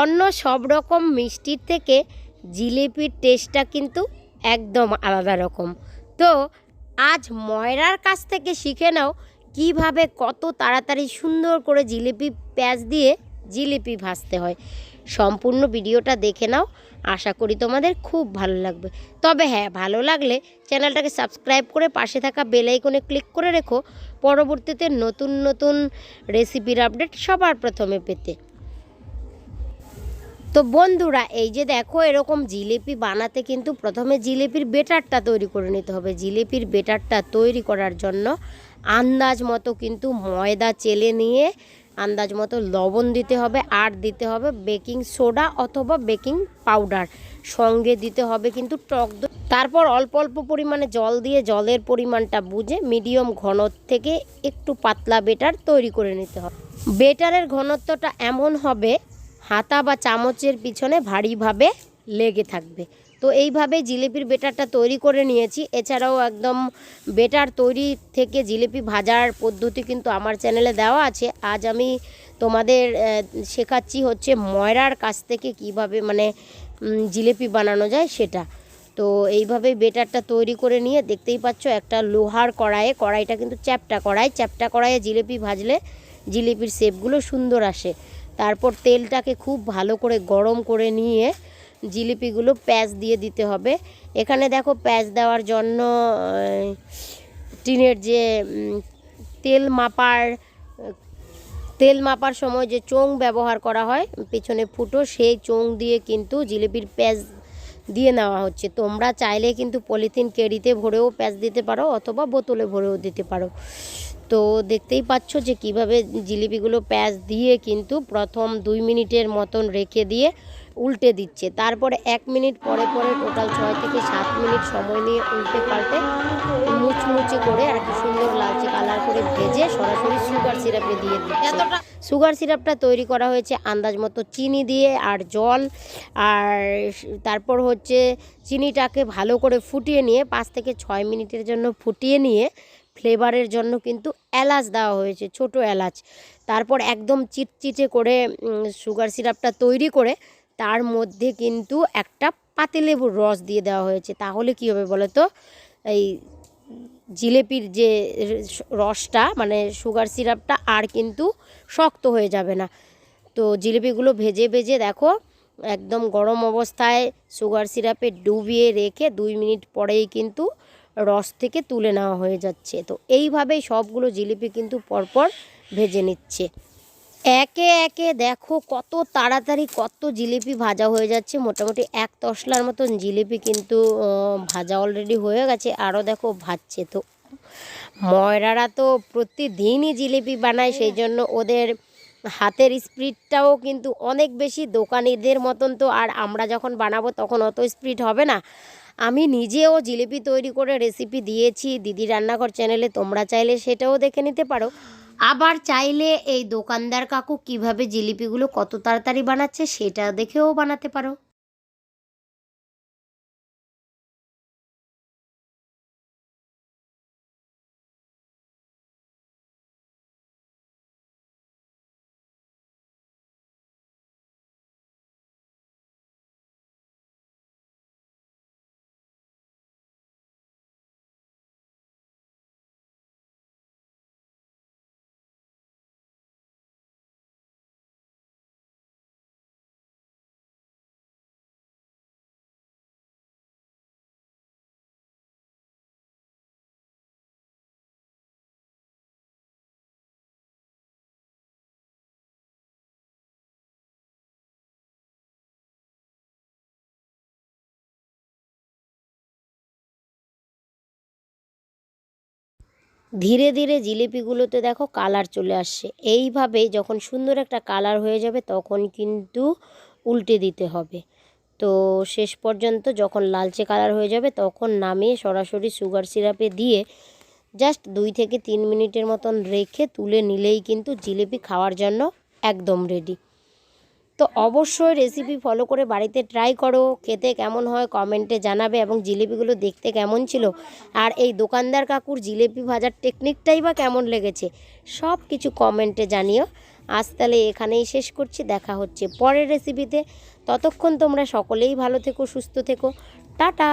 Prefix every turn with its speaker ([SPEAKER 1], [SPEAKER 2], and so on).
[SPEAKER 1] অন্য সব রকম মিষ্টির থেকে জিলিপির টেস্টটা কিন্তু একদম আলাদা রকম। তো আজ ময়রার কাছ থেকে শিখে নাও কীভাবে কত তাড়াতাড়ি সুন্দর করে জিলিপি পেঁয়াজ দিয়ে জিলিপি ভাজতে হয়। সম্পূর্ণ ভিডিওটা দেখে নাও, আশা করি তোমাদের খুব ভালো লাগবে। তবে হ্যাঁ ভালো লাগলে চ্যানেলটাকে সাবস্ক্রাইব করে পাশে থাকা বেল আইকনে ক্লিক করে রেখো। পরবর্তীতে নতুন নতুন রেসিপির আপডেট সবার প্রথমে পেতে। তো বন্ধুরা, এই যে দেখো, এরকম জিলিপি বানাতে কিন্তু প্রথমে জিলিপির বেটারটা তৈরি করে নিতে হবে। জিলিপির বেটারটা তৈরি করার জন্য আন্দাজ মতো কিন্তু ময়দা চেলে নিয়ে আন্দাজ মতো লবণ দিতে হবে, আর দিতে হবে বেকিং সোডা অথবা বেকিং পাউডার। সঙ্গে দিতে হবে কিন্তু টক তারপর অল্প অল্প পরিমাণে জল দিয়ে জলের পরিমাণটা বুঝে মিডিয়াম ঘন থেকে একটু পাতলা বেটার তৈরি করে নিতে হবে। বেটারের ঘনত্বটা এমন হবে হাতা বা চামচের পিছনে ভারীভাবে লেগে থাকবে। তো এইভাবে জিলিপির বেটারটা তৈরি করে নিয়েছি। এছাড়াও একদম বেটার তৈরি থেকে জিলিপি ভাজার পদ্ধতি কিন্তু আমার চ্যানেলে দেওয়া আছে। আজ আমি তোমাদের শেখাচ্ছি হচ্ছে ময়রার কাছ থেকে কীভাবে মানে জিলিপি বানানো যায় সেটা। তো এইভাবে বেটারটা তৈরি করে নিয়ে দেখতেই পাচ্ছ একটা লোহার কড়াইয়ে, কড়াইটা কিন্তু চ্যাপটা কড়াই চ্যাপটা কড়াইয়ে জিলিপি ভাজলে জিলিপির শেপগুলো সুন্দর আসে। তারপর তেলটাকে খুব ভালো করে গরম করে নিয়ে জিলিপিগুলো প্যাঁচ দিয়ে দিতে হবে। এখানে দেখো প্যাঁচ দেওয়ার জন্য টিনের যে তেল মাপার তেল মাপার সময় যে চোং ব্যবহার করা হয়, পেছনে ফুটো, সেই চোং দিয়ে কিন্তু জিলিপির প্যাঁচ দিয়ে নেওয়া হচ্ছে। তোমরা চাইলে কিন্তু পলিথিন কেরিতে ভরেও প্যাঁচ দিতে পারো অথবা বোতলে ভরেও দিতে পারো। তো দেখতেই পাচ্ছ যে কীভাবে জিলিপিগুলো প্যাঁচ দিয়ে কিন্তু প্রথম দুই মিনিটের মতন রেখে দিয়ে উল্টে দিচ্ছে। তারপরে এক মিনিট পরে পরে টোটাল ছয় থেকে সাত মিনিট সময় নিয়ে উল্টে পাল্টে মুচমুচে করে আর কি সুন্দর লালচে কালার করে ভেজে সরাসরি সুগার সিরাপে দিয়ে দিচ্ছে। সুগার সিরাপটা তৈরি করা হয়েছে আন্দাজ মতো চিনি দিয়ে আর জল আর তারপর হচ্ছে চিনিটাকে ভালো করে ফুটিয়ে নিয়ে পাঁচ থেকে ছয় মিনিটের জন্য ফুটিয়ে নিয়ে ফ্লেভারের জন্য কিন্তু এলাচ দেওয়া হয়েছে, ছোট এলাচ। তারপর একদম চিটচিটে করে সুগার সিরাপটা তৈরি করে তার মধ্যে কিন্তু একটা পাতিলেবুর রস দিয়ে দেওয়া হয়েছে। তাহলে কী হবে বলো তো এই জিলেপির যে রসটা মানে সুগার সিরাপটা আর কিন্তু শক্ত হয়ে যাবে না। তো জিলিপিগুলো ভেজে ভেজে দেখো, একদম গরম অবস্থায় সুগার সিরাপে ডুবিয়ে রেখে দুই মিনিট পরেই কিন্তু রস থেকে তুলে নেওয়া হয়ে যাচ্ছে। তো এইভাবেই সবগুলো জিলিপি কিন্তু পরপর ভেজে নিচ্ছে। একে একে দেখো কত তাড়াতাড়ি কত জিলিপি ভাজা হয়ে যাচ্ছে। মোটামুটি এক তসলার মতন জিলিপি কিন্তু ভাজা অলরেডি হয়ে গেছে, আরও দেখো ভাজছে। তো ময়রারা তো প্রতিদিনই জিলিপি বানায়, সেই জন্য ওদের হাতের স্পিডটাও কিন্তু অনেক বেশি দোকানিদের মতন তো, আর আমরা যখন বানাবো তখন অত স্পিড হবে না। আমি নিজেও জিলিপি তৈরি করে রেসিপি দিয়েছি। দিদি রান্নাঘর চ্যানেলে তোমরা চাইলে সেটাও দেখে নিতে পারো। আবার চাইলে এই দোকানদার কাকু কীভাবে জিলিপিগুলো কত তাড়াতাড়ি বানাচ্ছে সেটা দেখেও বানাতে পারো। ধীরে ধীরে জিলিপিগুলোতে দেখো কালার চলে আসছে। এইভাবে যখন সুন্দর একটা কালার হয়ে যাবে তখন কিন্তু উল্টে দিতে হবে। তো শেষ পর্যন্ত যখন লালচে কালার হয়ে যাবে তখন নামিয়ে সরাসরি সুগার সিরাপে দিয়ে জাস্ট দুই থেকে তিন মিনিটের মতন রেখে তুলে নিলেই কিন্তু জিলিপি খাওয়ার জন্য একদম রেডি তো অবশ্যই রেসিপি ফলো করে বাড়িতে ট্রাই করো, খেতে কেমন হয় কমেন্টে জানাবে এবং জিলিপিগুলো দেখতে কেমন ছিল। আর এই দোকানদার কাকুর জিলিপি ভাজার টেকনিকটাই বা কেমন লেগেছে সব কিছু কমেন্টে জানিও। আজ তাহলে এখানেই শেষ করছি, দেখা হচ্ছে পরের রেসিপিতে ততক্ষণ তোমরা সকলেই ভালো থেকো, সুস্থ থেকো। টাটা!